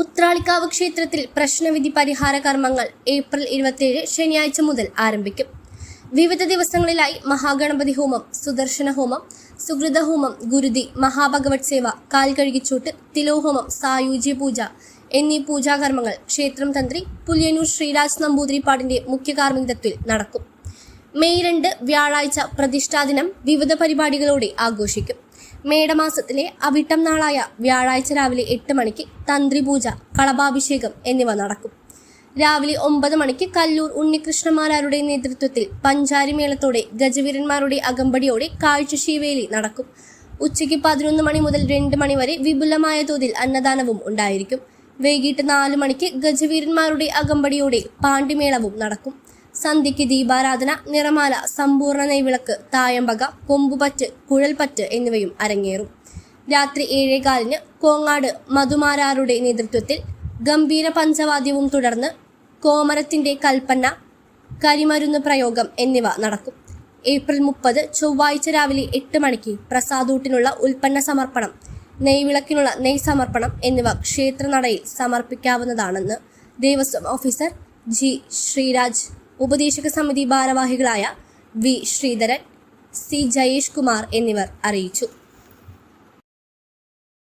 ഉത്രാളിക്കാവ് ക്ഷേത്രത്തിൽ പ്രശ്നവിധി പരിഹാര കർമ്മങ്ങൾ ഏപ്രിൽ ഇരുപത്തിയേഴ് ശനിയാഴ്ച മുതൽ ആരംഭിക്കും. വിവിധ ദിവസങ്ങളിലായി മഹാഗണപതി ഹോമം സുദർശന ഹോമം സുഹൃത ഹോമം ഗുരുതി മഹാഭഗവത് സേവ കാൽ കഴുകിച്ചൂട്ട് തിലോഹോമം സായുജ്യ പൂജ എന്നീ പൂജാകർമ്മങ്ങൾ ക്ഷേത്രം തന്ത്രി പുല്യനൂർ ശ്രീരാജ് നമ്പൂതിരിപ്പാടിന്റെ മുഖ്യ കാർമ്മികത്വത്തിൽ നടക്കും. മെയ് രണ്ട് വ്യാഴാഴ്ച പ്രതിഷ്ഠാദിനം വിവിധ പരിപാടികളോടെ ആഘോഷിക്കും. മേടമാസത്തിലെ അവിട്ടം നാളായ വ്യാഴാഴ്ച രാവിലെ എട്ട് മണിക്ക് തന്ത്രിപൂജ കളഭാഭിഷേകം എന്നിവ നടക്കും. രാവിലെ ഒമ്പത് മണിക്ക് കല്ലൂർ ഉണ്ണികൃഷ്ണമാരാരുടെ നേതൃത്വത്തിൽ പഞ്ചാരി മേളത്തോടെ ഗജവീരന്മാരുടെ അകമ്പടിയോടെ കാഴ്ചശീവേലി നടക്കും. ഉച്ചയ്ക്ക് പതിനൊന്ന് മണി മുതൽ രണ്ട് മണി വരെ വിപുലമായ തോതിൽ അന്നദാനവും ഉണ്ടായിരിക്കും. വൈകിട്ട് നാല് മണിക്ക് ഗജവീരന്മാരുടെ അകമ്പടിയോടെ പാണ്ടിമേളവും നടക്കും. സന്ധ്യയ്ക്ക് ദീപാരാധന നിറമാല സമ്പൂർണ നെയ്വിളക്ക് തായമ്പക കൊമ്പുപറ്റ് കുഴൽപ്പറ്റ് എന്നിവയും അരങ്ങേറും. രാത്രി ഏഴേകാലിന് കോങ്ങാട് മധുമാരാരുടെ നേതൃത്വത്തിൽ ഗംഭീര പഞ്ചവാദ്യവും തുടർന്ന് കോമരത്തിന്റെ കൽപ്പന കരിമരുന്ന് പ്രയോഗം എന്നിവ നടക്കും. ഏപ്രിൽ മുപ്പത് ചൊവ്വാഴ്ച രാവിലെ എട്ട് മണിക്ക് പ്രസാദൂട്ടിനുള്ള ഉൽപ്പന്ന സമർപ്പണം നെയ്വിളക്കിനുള്ള നെയ് സമർപ്പണം എന്നിവ ക്ഷേത്രനടയിൽ സമർപ്പിക്കാവുന്നതാണെന്ന് ദേവസ്വം ഓഫീസർ ജി ശ്രീരാജ് ഉപദേശക സമിതി ഭാരവാഹികളായ വി ശ്രീധരൻ സി ജയേഷ് കുമാർ എന്നിവർ അറിയിച്ചു.